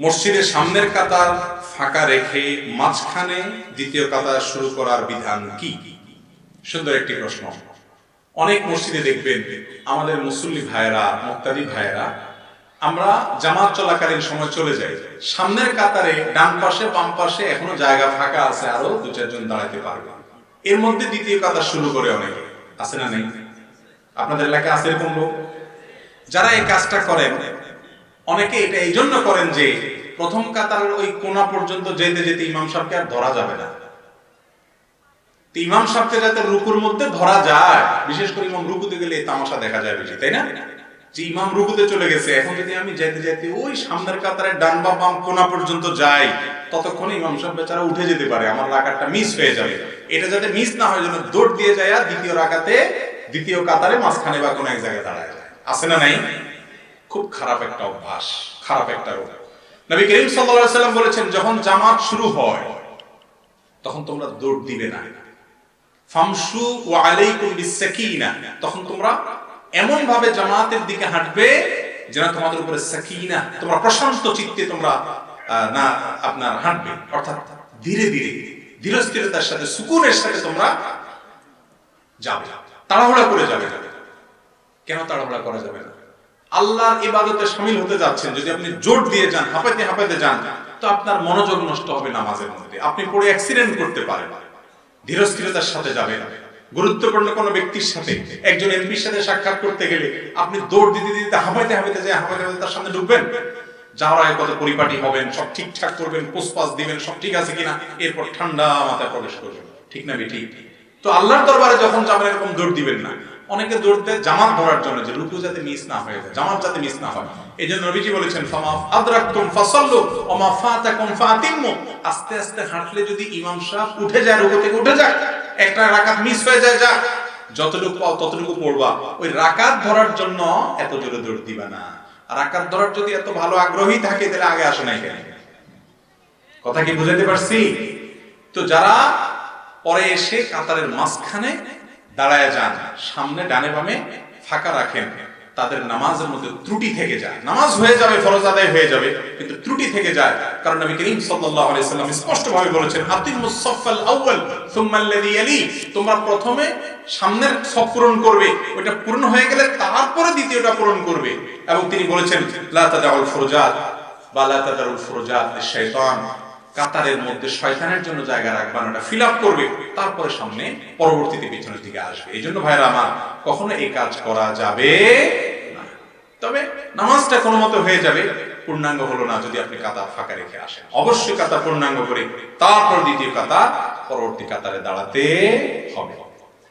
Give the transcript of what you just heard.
মসজিদের সামনের কাতার ফাঁকা রেখে মাঝখানে দ্বিতীয় কাতার শুরু করার বিধান কি? সুন্দর একটি প্রশ্ন। অনেক মসজিদে দেখবেন আমাদের মুসল্লি ভাইয়েরা, মুক্তাদি ভাইয়েরা, আমরা জামাত চলাকালীন সময় চলে যাই। সামনের কাতারে ডান পাশে, বাম পাশে এখনও জায়গা ফাঁকা আছে, আরও দু চারজন দাঁড়াতে পারবে। এর মধ্যে দ্বিতীয় কাতার শুরু করে অনেকে। আছে না নেই? আপনাদের এলাকায় আছে এরকম লোক? যারা এই কাজটা করেন অনেকে এটা এই জন্য করেন যে প্রথম কাতারের ওই কোনা পর্যন্ত যেতে যেতে ইমাম সাহেবকে আর ধরা যাবে না। ইমাম সাহেবকে যাতে রুকুর মধ্যে ধরা যায়, বিশেষ করে ইমাম রুকুতে গেলে তামাশা দেখা যায় বেশি, তাই না? যে ইমাম রুকুতে চলে গেছে, এখন যদি আমি যেতে যেতে ওই সামনের কাতারের ডান বা বাম কোনা পর্যন্ত যাই, ততক্ষণে ইমাম সাহেব বেচারা উঠে যেতে পারে, আমার রাকাতটা মিস হয়ে যাবে। এটা যাতে মিস না হয় জন্য দৌড় দিয়ে যায় দ্বিতীয় রাকাতে, দ্বিতীয় কাতারে মাঝখানে বা কোনো এক জায়গায় দাঁড়ায় আছে না নাই? খুব খারাপ একটা অভ্যাস, খারাপ একটা রোগ। নবী করিম সাল্লাম বলেছেন, যখন জামাত শুরু হয়, তখন তোমরা দৌড় দিবে না। ওয়া আলাইকুম তখন তোমরা এমন ভাবে জামাতের দিকে হাঁটবে যেন তোমাদের উপরে সাকিনা, তোমরা প্রশান্ত চিত্তে তোমরা না, আপনার হাঁটবে। অর্থাৎ ধীরে ধীরে, ধীরস্থিরতার সাথে, সুকুনের সাথে তোমরা যাবে। তাড়াহুড়া করে যাবে। কেন তাড়াহুড়া করা যাবে না? আল্লাহর ইবাদতে শামিল হতে যাচ্ছেন। যদি আপনি জোর দিয়ে যান, হাঁপাইতে হাঁপাইতে যান, তো আপনার মনোযোগ নষ্ট হবে নামাজের মধ্যে। আপনি পড়ে অ্যাক্সিডেন্ট করতে পারেন। ধীরস্থিরতার সাথে যাবেন। গুরুত্বপূর্ণ কোনো ব্যক্তির সাথে একজন এমপির সাথে সাক্ষাৎ করতে গেলে আপনি দৌড় দিতে দিতে হাঁপাইতে হাঁপাইতে যায়, হাঁপাইতে হাঁপাইতে তার সামনে ঢুকবেন। যাওয়ার আগে কত পরিপাটি হবেন, সব ঠিকঠাক করবেন পোস্টপাস দিবেন, সব ঠিক আছে কিনা, এরপর ঠান্ডা মাথায় প্রবেশ করবেন। ঠিক না বেঠিক তো আল্লাহর দরবারে যখন যাবেন, এরকম দৌড় দিবেন না। অনেকে দৌড় দেয় জামাত ধরার জন্য যে রুকু যাতে মিস না হয়ে যায়, জামাত যাতে মিস না হয়। এই জন্য নবীজি বলেছেন, ফামা আদরাকতুম ফাসাল্লু ওমা ফাতাকুম ফাতিম্মু। আস্তে আস্তে হাঁটলে যদি ইমাম সাহেব উঠে যায়, রুকু থেকে উঠে যায়, একটা রাকাত মিস হয়ে যায়, যা। যতটুকু পাও ততটুকু পড়বা। ওই রাকাত ধরার জন্য এত জোরে দৌড় দিবা না। রাকাত ধরার যদি এত ভালো আগ্রহী থাকে, তাহলে আগে আসে নাই কেন? কথা কি বুঝাতে পারছি? তো যারা পরে এসে কাতারের মাঝখানে দাঁড়ায় যান। সামনে ডানে বামে ফাঁকা রাখেন। তাদের নামাজের মধ্যে ত্রুটি থেকে যায়। নামাজ হয়ে যাবে, ফরজ আদায় হয়ে যাবে, কিন্তু ত্রুটি থেকে যায়। কারণ নবী করিম সাল্লাল্লাহু আলাইহি সাল্লাম স্পষ্ট ভাবে বলেছেন আতিমুস সাফাল আউয়াল সুম্মা আল্লাযী ইয়ালি। তোমরা প্রথমে সামনের সব পূরণ করবে ওটা পূর্ণ হয়ে গেলে তারপরে দ্বিতীয়টা পূরণ করবে। এবং তিনি বলেছেন, লা তাদাউল ফুরজাত বা লা তাদাউল ফুরজাত লিশ-শাইতান। কাতারের মধ্যে শয়তানের জন্য জায়গা রাখবা না ফিল আপ করবে, তারপরে সামনে পরবর্তীতে পিছনের দিকে আসবে। এই জন্য ভাইরা আমার, কখনো এই কাজ করা যাবে তবে নামাজটা কোনো মতো হয়ে যাবে, পূর্ণাঙ্গ হলো না যদি আপনি কাতার ফাঁকা রেখে আসেন। অবশ্যই কাতার পূর্ণাঙ্গ করে, তারপর দ্বিতীয় কাতার পরবর্তী কাতারে দাঁড়াতে হবে।